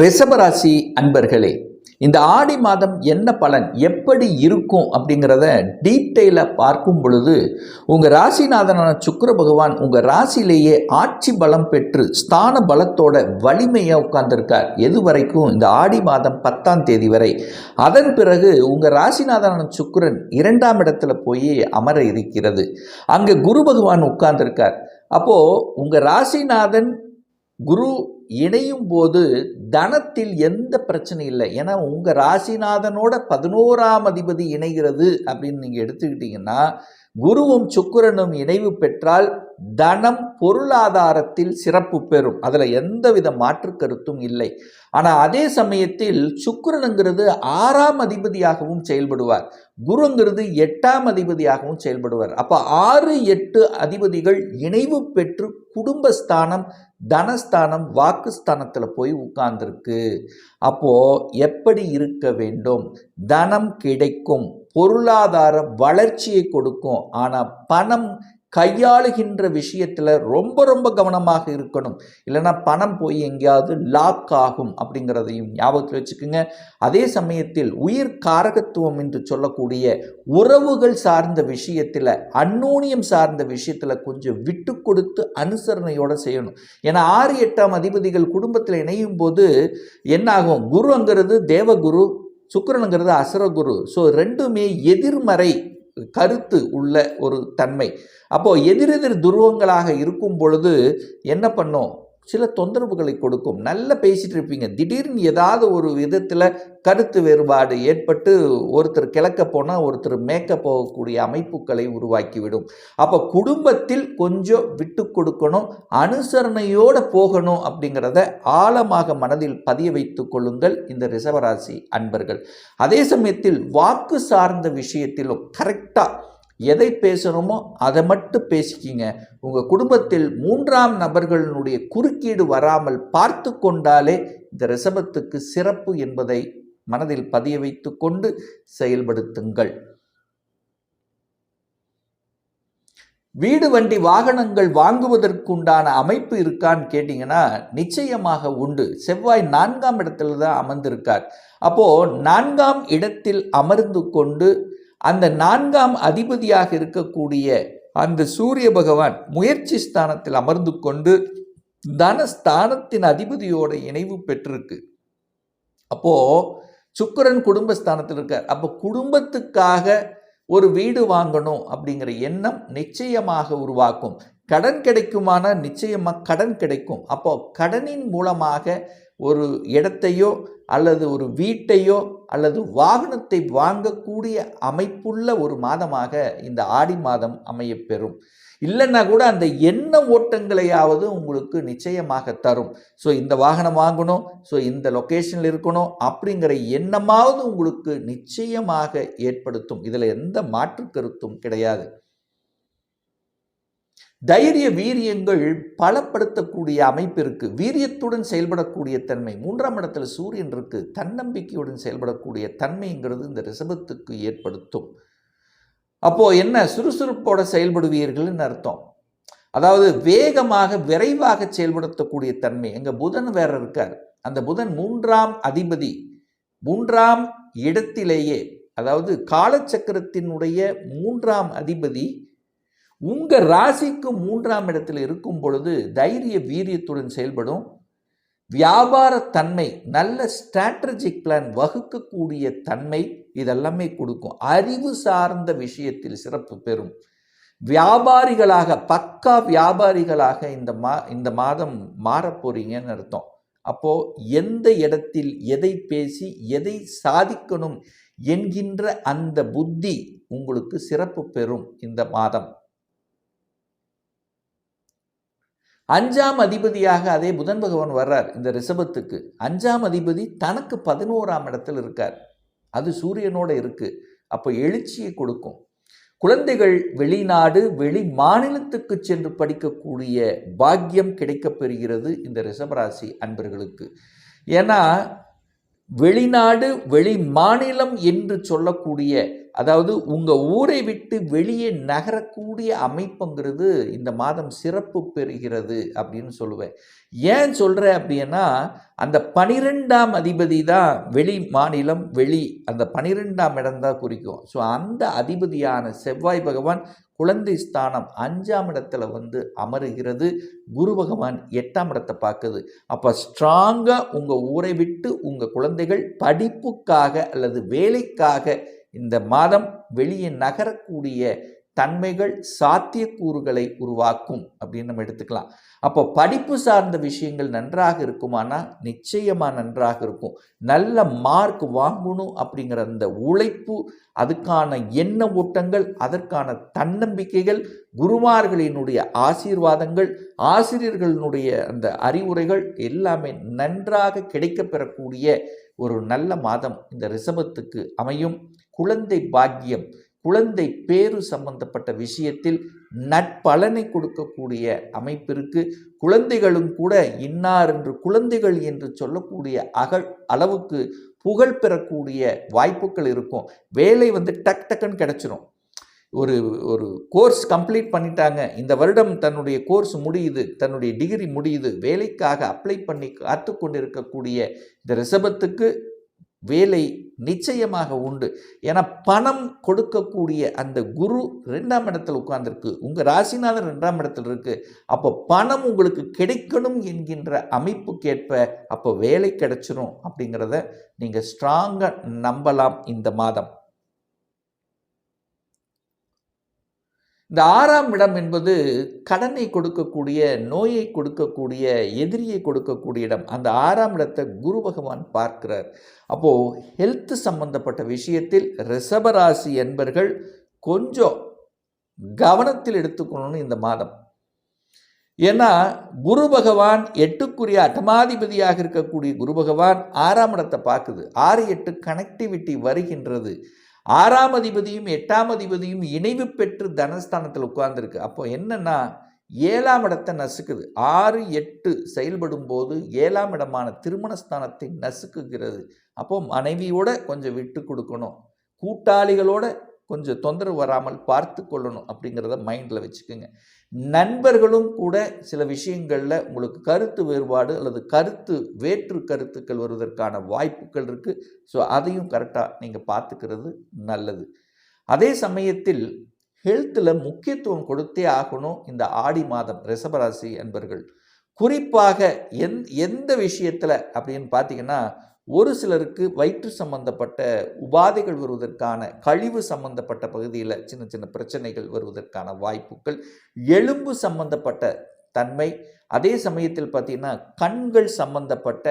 ரிஷபராசி அன்பர்களே இந்த ஆடி மாதம் என்ன பலன் எப்படி இருக்கும் அப்படிங்கிறத டீட்டெயிலாக பார்க்கும் பொழுது உங்கள் ராசிநாதனான சுக்கிர பகவான் உங்கள் ராசியிலேயே ஆட்சி பலம் பெற்று ஸ்தான பலத்தோட வலிமையாக உட்கார்ந்துருக்கார். எது வரைக்கும்? இந்த ஆடி மாதம் பத்தாம் தேதி வரை. அதன் பிறகு உங்கள் ராசிநாதனான சுக்கிரன் இரண்டாம் இடத்துல போய் அமர இருக்கிறது. அங்கே குரு பகவான் உட்கார்ந்துருக்கார். அப்போது உங்கள் ராசிநாதன் குரு இணையும் போது தனத்தில் எந்த பிரச்சனையும் இல்லை. ஏன்னா உங்கள் ராசிநாதனோட பதினோராம் அதிபதி இணைகிறது அப்படின்னு நீங்கள் எடுத்துக்கிட்டிங்கன்னா குருவும் சுக்கரனும் இணைவு பெற்றால் தனம் பொருளாதாரத்தில் சிறப்பு பெறும். அதில் எந்தவித மாற்று கருத்தும் இல்லை. ஆனால் அதே சமயத்தில் சுக்கரனுங்கிறது ஆறாம் அதிபதியாகவும் செயல்படுவார். குருங்கிறது எட்டாம் அதிபதியாகவும் செயல்படுவார். அப்போ ஆறு எட்டு அதிபதிகள் இணைவு பெற்று குடும்பஸ்தானம் தனஸ்தானம் வாக்குஸ்தானத்தில் போய் உட்கார்ந்துருக்கு. அப்போது எப்படி இருக்க வேண்டும்? தனம் கிடைக்கும் பொருளாதார வளர்ச்சியை கொடுக்கும். ஆனால் பணம் கையாளுகின்ற விஷயத்தில் ரொம்ப ரொம்ப கவனமாக இருக்கணும். இல்லைன்னா பணம் போய் எங்கேயாவது லாக் ஆகும் அப்படிங்கிறதையும் ஞாபகத்தில் வச்சுக்கோங்க. அதே சமயத்தில் உயிர் காரகத்துவம் என்று சொல்லக்கூடிய உறவுகள் சார்ந்த விஷயத்தில் அன்னோனியம் சார்ந்த விஷயத்தில் கொஞ்சம் விட்டு கொடுத்து அனுசரணையோடு செய்யணும். ஏன்னா ஆறு எட்டாம் அதிபதிகள் குடும்பத்தில் இணையும் போது என்னாகும்? குருங்கிறது தேவகுரு சுக்கரனுங்கிறது அசுரகுரு. ஸோ ரெண்டுமே எதிர்மறை கருத்து உள்ள ஒரு தன்மை. அப்போது எதிரெதிர் துருவங்களாக இருக்கும் பொழுது என்ன பண்ணும்? சில தொந்தரவுகளை கொடுக்கும். நல்லா பேசிகிட்டு இருப்பீங்க. திடீர்னு ஏதாவது ஒரு விதத்தில் கருத்து வேறுபாடு ஏற்பட்டு ஒருத்தர் கிழக்க போனால் ஒருத்தர் மேக்க போகக்கூடிய அமைப்புகளை உருவாக்கிவிடும். அப்போ குடும்பத்தில் கொஞ்சம் விட்டு கொடுக்கணும். அனுசரணையோடு போகணும் அப்படிங்கிறத ஆழமாக மனதில் பதிய வைத்து கொள்ளுங்கள் இந்த ரிசவராசி அன்பர்கள். அதே சமயத்தில் வாக்கு சார்ந்த விஷயத்திலும் கரெக்டாக எதை பேசணுமோ அதை மட்டும் பேசிக்கிங்க. உங்கள் குடும்பத்தில் மூன்றாம் நபர்களினுடைய குறுக்கீடு வராமல் பார்த்து கொண்டாலே இந்த ரிசபத்துக்கு சிறப்பு என்பதை மனதில் பதிய வைத்து கொண்டு செயல்படுத்துங்கள். வீடு வண்டி வாகனங்கள் வாங்குவதற்குண்டான அமைப்பு இருக்கான்னு கேட்டிங்கன்னா நிச்சயமாக உண்டு. செவ்வாய் நான்காம் இடத்துல தான் அமர்ந்திருக்கார். அப்போது நான்காம் இடத்தில் அமர்ந்து கொண்டு அந்த நான்காம் அதிபதியாக இருக்கக்கூடிய அந்த சூரிய பகவான் முயற்சி ஸ்தானத்தில் அமர்ந்து கொண்டு தனஸ்தானத்தின் அதிபதியோட இணைவு பெற்றிருக்கு. அப்போ சுக்கரன் குடும்பஸ்தானத்தில் இருக்கார். அப்போ குடும்பத்துக்காக ஒரு வீடு வாங்கணும் அப்படிங்கிற எண்ணம் நிச்சயமாக உருவாக்கும். கடன் கிடைக்குமானால் நிச்சயமாக கடன் கிடைக்கும். அப்போ கடனின் மூலமாக ஒரு இடத்தையோ அல்லது ஒரு வீட்டையோ அல்லது வாகனத்தை வாங்கக்கூடிய அமைப்புள்ள ஒரு மாதமாக இந்த ஆடி மாதம் அமையப்பெறும். இல்லைன்னா கூட அந்த எண்ண ஓட்டங்களையாவது உங்களுக்கு நிச்சயமாக தரும். ஸோ இந்த வாகனம் வாங்கணும் ஸோ இந்த லொக்கேஷனில் இருக்கணும் அப்படிங்கிற எண்ணமாவது உங்களுக்கு நிச்சயமாக ஏற்படுத்தும். இதில் எந்த மாற்று கருத்தும் கிடையாது. தைரிய வீரியங்கள் பலப்படுத்தக்கூடிய அமைப்பு இருக்கு. வீரியத்துடன் செயல்படக்கூடிய தன்மை. மூன்றாம் இடத்துல சூரியன் இருக்கு. தன்னம்பிக்கையுடன் செயல்படக்கூடிய தன்மைங்கிறது இந்த ரிசபத்துக்கு ஏற்படுத்தும். அப்போ என்ன? சுறுசுறுப்போட செயல்படுவீர்கள்னு அர்த்தம். அதாவது வேகமாக விரைவாக செயல்படுத்தக்கூடிய தன்மை. எங்க புதன் வேற இருக்கார். அந்த புதன் மூன்றாம் அதிபதி. மூன்றாம் இடத்திலேயே அதாவது காலச்சக்கரத்தினுடைய மூன்றாம் அதிபதி உங்கள் ராசிக்கு மூன்றாம் இடத்தில் இருக்கும் பொழுது தைரிய வீரியத்துடன் செயல்படும். வியாபார தன்மை நல்ல ஸ்ட்ராட்டஜிக் பிளான் வகுக்கக்கூடிய தன்மை இதெல்லாமே கொடுக்கும். அறிவு சார்ந்த விஷயத்தில் சிறப்பு பெறும். வியாபாரிகளாக பக்கா வியாபாரிகளாக இந்த மா இந்த மாதம் மாறப்போறீங்கன்னு அர்த்தம். அப்போது எந்த இடத்தில் எதை பேசி எதை சாதிக்கணும் என்கின்ற அந்த புத்தி உங்களுக்கு சிறப்பு பெறும் இந்த மாதம். அஞ்சாம் அதிபதியாக அதே புதன் பகவான் வர்றார் இந்த ரிஷபத்துக்கு. அஞ்சாம் அதிபதி தனக்கு பதினோராம் இடத்தில் இருக்கார். அது சூரியனோட இருக்குது அப்போ எழுச்சியை கொடுக்கும். குழந்தைகள் வெளிநாடு வெளி மாநிலத்துக்கு சென்று படிக்கக்கூடிய பாக்கியம் கிடைக்கப்பெறுகிறது இந்த ரிஷபராசி அன்பர்களுக்கு. ஏன்னா வெளிநாடு வெளி மாநிலம் என்று சொல்லக்கூடிய அதாவது உங்கள் ஊரை விட்டு வெளியே நகரக்கூடிய அமைப்புங்கிறது இந்த மாதம் சிறப்பு பெறுகிறது அப்படின்னு சொல்லுவேன். ஏன் சொல்கிறேன் அப்படின்னா அந்த பனிரெண்டாம் அதிபதி தான் வெளி மாநிலம் வெளி அந்த பனிரெண்டாம் இடம் தான் குறிக்கும். ஸோ அந்த அதிபதியான செவ்வாய் பகவான் குழந்தை ஸ்தானம் அஞ்சாம் இடத்துல வந்து அமருகிறது. குரு பகவான் எட்டாம் இடத்தை பார்க்குது. அப்போ ஸ்ட்ராங்காக உங்கள் ஊரை விட்டு உங்கள் குழந்தைகள் படிப்புக்காக அல்லது வேலைக்காக இந்த மாதம் வெளியே நகரக்கூடிய தன்மைகள் சாத்தியக்கூறுகளை உருவாக்கும் அப்படின்னு நம்ம எடுத்துக்கலாம். அப்போ படிப்பு சார்ந்த விஷயங்கள் நன்றாக இருக்குமானா? நிச்சயமாக நன்றாக இருக்கும். நல்ல மார்க் வாங்கணும் அப்படிங்கிற அந்த உழைப்பு அதுக்கான எண்ண ஓட்டங்கள் அதற்கான தன்னம்பிக்கைகள் குருமார்களினுடைய ஆசீர்வாதங்கள் ஆசிரியர்களினுடைய அந்த அறிவுரைகள் எல்லாமே நன்றாக கிடைக்கப்பெறக்கூடிய ஒரு நல்ல மாதம் இந்த ரிஷபத்துக்கு அமையும். குழந்தை பாக்கியம் குழந்தை பேரு சம்பந்தப்பட்ட விஷயத்தில் நட்பலனை கொடுக்கக்கூடிய அமைப்பிற்கு குழந்தைகளும் கூட இன்னார் என்று குழந்தைகள் என்று சொல்லக்கூடிய அகல் அளவுக்கு புகழ் பெறக்கூடிய வாய்ப்புகள் இருக்கும். வேலை வந்து டக் டக்குன்னு கிடச்சிரும். ஒரு ஒரு கோர்ஸ் கம்ப்ளீட் பண்ணிட்டாங்க. இந்த வருடம் தன்னுடைய கோர்ஸ் முடியுது தன்னுடைய டிகிரி முடியுது. வேலைக்காக அப்ளை பண்ணி காத்து கொண்டிருக்கக்கூடிய இந்த ரிஷபத்துக்கு வேலை நிச்சயமாக உண்டு. ஏன்னா பணம் கொடுக்கக்கூடிய அந்த குரு ரெண்டாம் இடத்துல உட்கார்ந்துருக்கு. உங்கள் ராசிநாதன் ரெண்டாம் இடத்துல இருக்கு. அப்போ பணம் உங்களுக்கு கிடைக்கணும் என்கின்ற அமைப்புக்கேற்ப அப்போ வேலை கிடைச்சிரும் அப்படிங்கிறத நீங்கள் ஸ்ட்ராங்காக நம்பலாம் இந்த மாதம். இந்த ஆறாம் இடம் என்பது கடனை கொடுக்கக்கூடிய நோயை கொடுக்கக்கூடிய எதிரியை கொடுக்கக்கூடிய இடம். அந்த ஆறாம் இடத்தை குரு பகவான் பார்க்கிறார். அப்போது ஹெல்த் சம்பந்தப்பட்ட விஷயத்தில் ரிஷபராசி என்பர்கள் கொஞ்சம் கவனத்தில் எடுத்துக்கணும்னு இந்த மாதம். ஏன்னா குரு பகவான் எட்டுக்குரிய அட்டமாதிபதியாக இருக்கக்கூடிய குரு பகவான் ஆறாம் இடத்தை பார்க்குது. ஆறு எட்டு கனெக்டிவிட்டி வருகின்றது. ஆறாம் அதிபதியும் எட்டாம் அதிபதியும் இணைவு பெற்று தனஸ்தானத்தில் உட்கார்ந்துருக்கு. அப்போ என்னன்னா ஏழாம் இடத்தை நசுக்குது. ஆறு எட்டு செயல்படும் போது ஏழாம் இடமான திருமணஸ்தானத்தை நசுக்குகிறது. அப்போ மனைவியோட கொஞ்சம் விட்டு கொடுக்கணும். கூட்டாளிகளோட கொஞ்சம் தொந்தரவு வராமல் பார்த்து கொள்ளணும் அப்படிங்கிறத மைண்டில் வச்சுக்கோங்க. நண்பர்களும் கூட சில விஷயங்களில் உங்களுக்கு கருத்து வேறுபாடு அல்லது கருத்து வேற்று கருத்துக்கள் வருவதற்கான வாய்ப்புகள் இருக்குது ஸோ அதையும் கரெக்டாக நீங்கள் பார்த்துக்கிறது நல்லது. அதே சமயத்தில் ஹெல்த்தில் முக்கியத்துவம் கொடுத்தே ஆகணும் இந்த ஆடி மாதம் ரிஷபராசி என்பர்கள் குறிப்பாக எந் எந்த விஷயத்தில் அப்படின்னு பார்த்தீங்கன்னா ஒரு சிலருக்கு வயிற்று சம்பந்தப்பட்ட உபாதைகள் வருவதற்கான கழிவு சம்பந்தப்பட்ட பகுதியில் சின்ன சின்ன பிரச்சனைகள் வருவதற்கான வாய்ப்புகள் எலும்பு சம்பந்தப்பட்ட தன்மை அதே சமயத்தில் பார்த்திங்கன்னா கண்கள் சம்பந்தப்பட்ட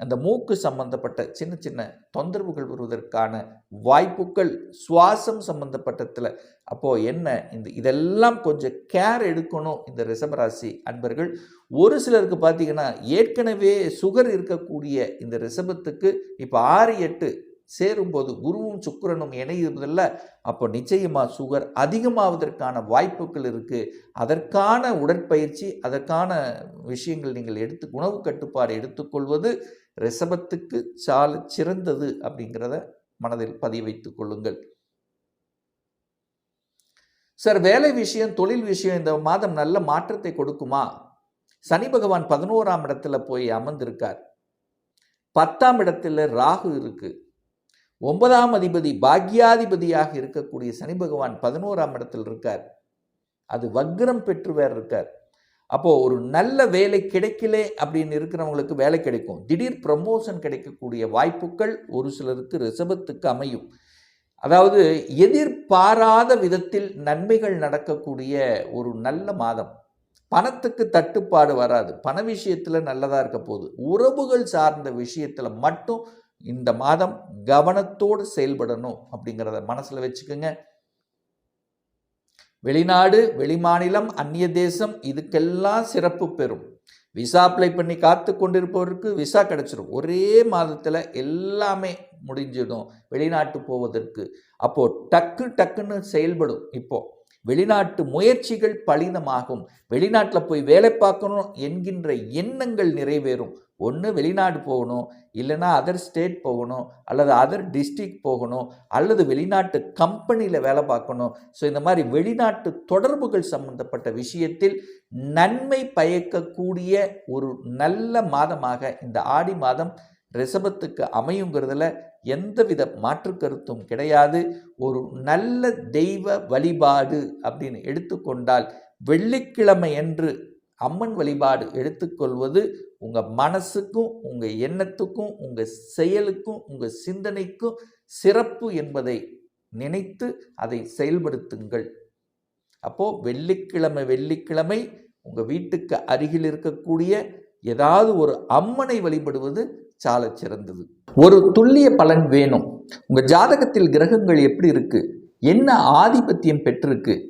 அந்த மூக்கு சம்பந்தப்பட்ட சின்ன சின்ன தொந்தரவுகள் வருவதற்கான வாய்ப்புகள் சுவாசம் சம்பந்தப்பட்டதில் அப்போது என்ன? இந்த இதெல்லாம் கொஞ்சம் கேர் எடுக்கணும் இந்த ரிஷபராசி அன்பர்கள். ஒரு சிலருக்கு பார்த்தீங்கன்னா ஏற்கனவே சுகர் இருக்கக்கூடிய இந்த ரிஷபத்துக்கு இப்போ ஆறு எட்டு சேரும்போது குருவும் சுக்கரனும் இணையுறதில்ல அப்போ நிச்சயமாக சுகர் அதிகமாவதற்கான வாய்ப்புகள் இருக்குது அதற்கான உடற்பயிற்சி அதற்கான விஷயங்கள் நீங்கள் எடுத்து உணவு கட்டுப்பாடு எடுத்துக்கொள்வது ரிஷபத்துக்கு சால சிறந்தது அப்படிங்கிறத மனதில் பதிய வைத்துக் கொள்ளுங்கள். சார் வேலை விஷயம் தொழில் விஷயம் இந்த மாதம் நல்ல மாற்றத்தை கொடுக்குமா? சனி பகவான் பதினோராம் இடத்துல போய் அமர்ந்திருக்கார். பத்தாம் இடத்துல ராகு இருக்கு. ஒன்பதாம் அதிபதி பாக்யாதிபதியாக இருக்கக்கூடிய சனி பகவான் பதினோராம் இடத்தில் இருக்கார். அது வக்ரம் பெற்று வேறு இருக்கார். அப்போது ஒரு நல்ல வேலை கிடைக்கலே அப்படின்னு இருக்கிறவங்களுக்கு வேலை கிடைக்கும். திடீர் ப்ரமோஷன் கிடைக்கக்கூடிய வாய்ப்புகள் ஒரு சிலருக்கு ரிசபத்துக்கு அமையும். அதாவது எதிர்பாராத விதத்தில் நன்மைகள் நடக்கக்கூடிய ஒரு நல்ல மாதம். பணத்துக்கு தட்டுப்பாடு வராது. பண விஷயத்தில் நல்லதாக இருக்க போகுது. உறவுகள் சார்ந்த விஷயத்தில் மட்டும் இந்த மாதம் கவனத்தோடு செயல்படணும் அப்படிங்கிறத மனசில் வச்சுக்கோங்க. வெளிநாடு வெளிமாநிலம் அந்நிய தேசம் இதுக்கெல்லாம் சிறப்பு பெறும். விசா அப்ளை பண்ணி காத்து கொண்டிருப்பவருக்கு விசா கிடச்சிரும். ஒரே மாதத்தில் எல்லாமே முடிஞ்சிடும் வெளிநாட்டு போவதற்கு. அப்போது டக்கு டக்குன்னு செயல்படும் இப்போது வெளிநாட்டு முயற்சிகள் பலிதமாகும் வெளிநாட்டில் போய் வேலை பார்க்கணும் என்கின்ற எண்ணங்கள் நிறைவேறும். ஒன்று வெளிநாடு போகணும் இல்லைன்னா அதர் ஸ்டேட் போகணும் அல்லது அதர் டிஸ்ட்ரிக்ட் போகணும் அல்லது வெளிநாட்டு கம்பெனியில் வேலை பார்க்கணும். ஸோ இந்த மாதிரி வெளிநாட்டு தொடர்புகள் சம்பந்தப்பட்ட விஷயத்தில் நன்மை பயக்கக்கூடிய ஒரு நல்ல மாதமாக இந்த ஆடி மாதம் ரிஷபத்துக்கு அமையுங்கிறதுல எந்தவித மாற்று கருத்தும் கிடையாது. ஒரு நல்ல தெய்வ வழிபாடு அப்படின்னு எடுத்துக்கொண்டால் வெள்ளிக்கிழமை என்று அம்மன் வழிபாடு எடுத்துக்கொள்வது உங்கள் மனசுக்கும் உங்கள் எண்ணத்துக்கும் உங்கள் செயலுக்கும் உங்கள் சிந்தனைக்கும் சிறப்பு என்பதை நினைத்து அதை செயல்படுத்துங்கள். அப்போது வெள்ளிக்கிழமை வெள்ளிக்கிழமை உங்கள் வீட்டுக்கு அருகில் இருக்கக்கூடிய ஏதாவது ஒரு அம்மனை வழிபடுவது சால சிறந்தது. ஒரு துல்லிய பலன் வேணும். உங்கள் ஜாதகத்தில் கிரகங்கள் எப்படி இருக்கு? என்ன ஆதிபத்தியம் பெற்றிருக்கு?